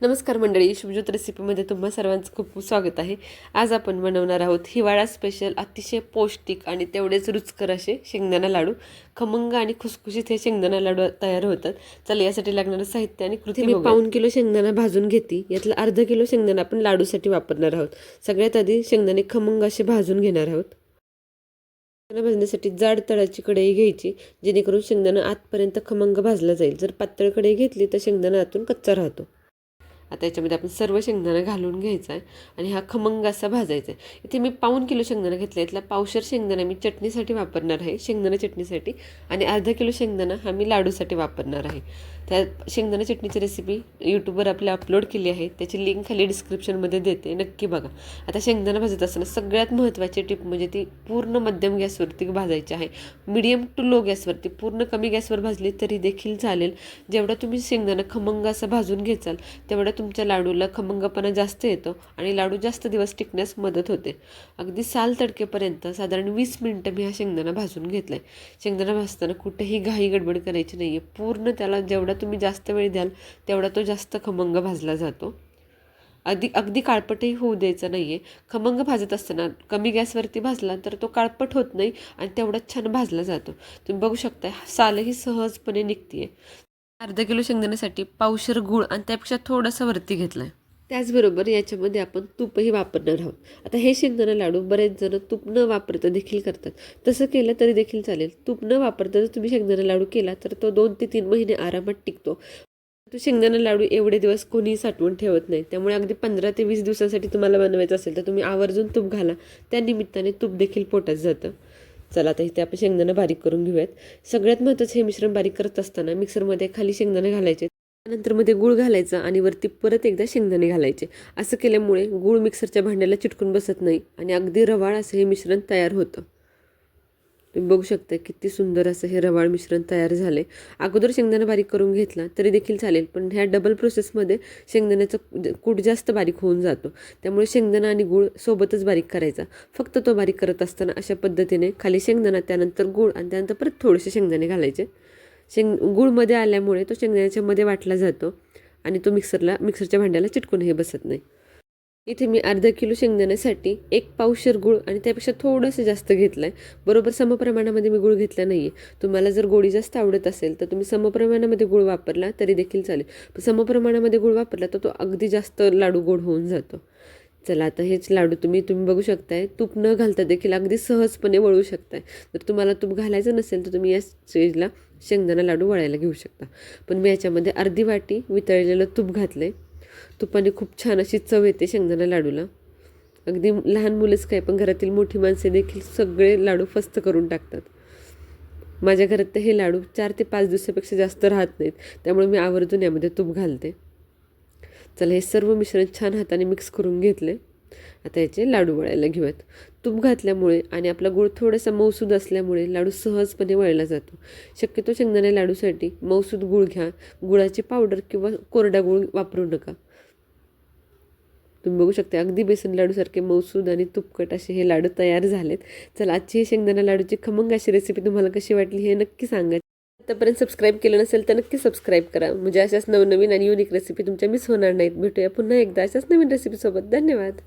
नमस्कार मंडळी शुभज्योत रेसिपीमध्ये तुम्हा सर्वांचं खूप स्वागत आहे. आज आपण बनवणार आहोत हिवाळा स्पेशल अतिशय पौष्टिक आणि तेवढेच रुचकर असे शेंगदाणा लाडू. खमंग आणि खुसखुशीत हे शेंगदाणा लाडू तयार होतात. चला यासाठी लागणारं साहित्य आणि कृती मी पाऊन किलो शेंगदाणा भाजून घेते. यातला अर्धा किलो शेंगदाणा आपण लाडूसाठी वापरणार आहोत. सगळ्यात आधी शेंगदाणे खमंग असे भाजून घेणार आहोत. शेंगदाणा भाजण्यासाठी जाड तळाची कढई घ्यायची जेणेकरून शेंगदाणा आतपर्यंत खमंग भाजला जाईल. जर पातळ कढई घेतली तर शेंगदाणा आतून कच्चा राहतो. आता याच्यामध्ये आपण सर्व शेंगदाणा घालून घ्यायचा आहे आणि हा खमंग असा भाजायचा आहे इथे मी पाऊन किलो शेंगदाणा घेतला इथला पावशर शेंगदाणा मी चटणीसाठी वापरणार आहे. शेंगदाणा चटणीसाठी आणि अर्धा किलो शेंगदाणा हा मी लाडूसाठी वापरणार आहे. त्या शेंगदाणा चटणीची रेसिपी यूट्यूबवर आपल्या अपलोड केली आहे. त्याची लिंक खाली डिस्क्रिप्शनमध्ये देते. नक्की बघा. आता शेंगदाणा भाजत असताना सगळ्यात महत्त्वाची टिप म्हणजे ती पूर्ण मध्यम गॅसवरती भाजायची आहे. मिडियम टू लो गॅसवरती. पूर्ण कमी गॅसवर भाजली तरी देखील चालेल. जेवढा तुम्ही शेंगदाणा खमंग असं भाजून घेचाल तेवढं तुमच्या लाडूला खमंगपणा जास्त येतो आणि लाडू जास्त दिवस टिकण्यास मदत होते. अगदी साल तडकेपर्यंत साधारण वीस मिनटं मी हा शेंगदाणा भाजून घेतला आहे शेंगदाणा भाजताना कुठेही घाई गडबड करायची नाही आहे पूर्ण त्याला जेवढा तुम्ही जास्त वेळ द्याल तेवढा तो जास्त खमंग भाजला जातो. अगदी अगदी काळपटही होऊ द्यायचं नाही आहे खमंग भाजत असताना कमी गॅसवरती भाजला तर तो काळपट होत नाही आणि तेवढाच छान भाजला जातो. तुम्ही बघू शकता सालही सहजपणे निघते अर्धा किलो शेंगदाण्यासाठी पावशर गूळ आणि त्यापेक्षा थोडासा वरती घेतला आहे त्याचबरोबर याच्यामध्ये आपण तूपही वापरणार आहोत. आता हे शेंगदाणा लाडू बरेच जण तूप न वापरता देखील करतात. तसं केलं तरी देखील चालेल. तूप न वापरता जर तुम्ही शेंगदाणा लाडू केला तर तो दोन ते तीन महिने आरामात टिकतो. तो शेंगदाणा लाडू एवढे दिवस कोणीही साठवून ठेवत नाही. त्यामुळे अगदी पंधरा ते वीस दिवसांसाठी तुम्हाला बनवायचं असेल तर तुम्ही आवर्जून तूप घाला. त्या निमित्ताने तूप देखील पोटात जातं. चला आता इथे आपण शेंगदाणा बारीक करून घेऊयात. सगळ्यात महत्त्वाचं हे मिश्रण बारीक करत असताना मिक्सरमध्ये खाली शेंगदाणे घालायचे. त्यानंतरमध्ये गूळ घालायचा आणि वरती परत एकदा शेंगदाणे घालायचे. असं केल्यामुळे गूळ मिक्सरच्या भांड्याला चिटकून बसत नाही आणि अगदी रवाळ असं हे मिश्रण तयार होतं. तुम्ही बघू शकता किती सुंदर असं हे रवाळ मिश्रण तयार झाले अगोदर शेंगदाणा बारीक करून घेतला तरी देखील चालेल पण ह्या डबल प्रोसेसमध्ये शेंगदाण्याचं कूट जास्त बारीक होऊन जातो. त्यामुळे शेंगदाणा आणि गूळ सोबतच बारीक करायचा. फक्त तो बारीक करत असताना अशा पद्धतीने खाली शेंगदाणा त्यानंतर गूळ आणि त्यानंतर परत थोडेसे शेंगदाणे घालायचे. शेंग गूळमध्ये आल्यामुळे तो शेंगदाण्याच्या मध्ये वाटला जातो आणि तो मिक्सरला मिक्सरच्या भांड्याला चिटकूनही बसत नाही. इथे मी अर्धा किलो शेंगदाण्यासाठी एक पावशर गूळ आणि त्यापेक्षा थोडंसं जास्त घेतलं आहे बरोबर समप्रमाणामध्ये मी गूळ घेतला नाही आहे तुम्हाला जर गोडी जास्त आवडत असेल तर तुम्ही समप्रमाणामध्ये गूळ वापरला तरी देखील चालेल. पण समप्रमाणामध्ये गूळ वापरला तर तो अगदी जास्त लाडू गोड होऊन जातो. चला आता हेच लाडू तुम्ही तुम्ही बघू शकताय. तूप न घालता देखील अगदी सहजपणे वळू शकताय. जर तुम्हाला तूप घालायचं नसेल तर तुम्ही या स्टेजला शेंगदाणा लाडू वळायला घेऊ शकता. पण मी याच्यामध्ये अर्धी वाटी वितळलेलं तूप घातलं आहे तुपाने खूप छान अशी चव येते शेंगदाणा लाडूला. अगदी लहान मुलंच काय पण घरातील मोठी माणसे देखील सगळे लाडू फस्त करून टाकतात. माझ्या घरात तर हे लाडू चार ते पाच दिवसापेक्षा जास्त राहत नाहीत त्यामुळे मी आवर्जून यामध्ये तूप घालते. चला हे सर्व मिश्रण छान हाताने मिक्स करून घेतले. आता याचे लाडू वळायला घेऊयात. तूप घातल्यामुळे आणि आपला गूळ थोडासा मौसूद असल्यामुळे लाडू सहजपणे वळला जातो. शक्यतो शेंगदाणे लाडूसाठी मौसूद गूळ घ्या. गुळाची पावडर किंवा कोरडा गूळ वापरू नका. तुम्ही बघू शकता अगदी बेसन लाडूसारखे मौसूद आणि तुपकट असे हे लाडू तयार झालेत. चला आजची ही शेंगदाणा लाडूची खमंग अशी रेसिपी तुम्हाला कशी वाटली हे नक्की सांगा. आतापर्यंत सबस्क्राईब केलं नसेल तर नक्की सबस्क्राईब करा. म्हणजे अशाच नवनवीन आणि युनिक रेसिपी तुमच्या मिस होणार नाहीत. भेटूया पुन्हा एकदा अशाच नवीन रेसिपीसोबत धन्यवाद.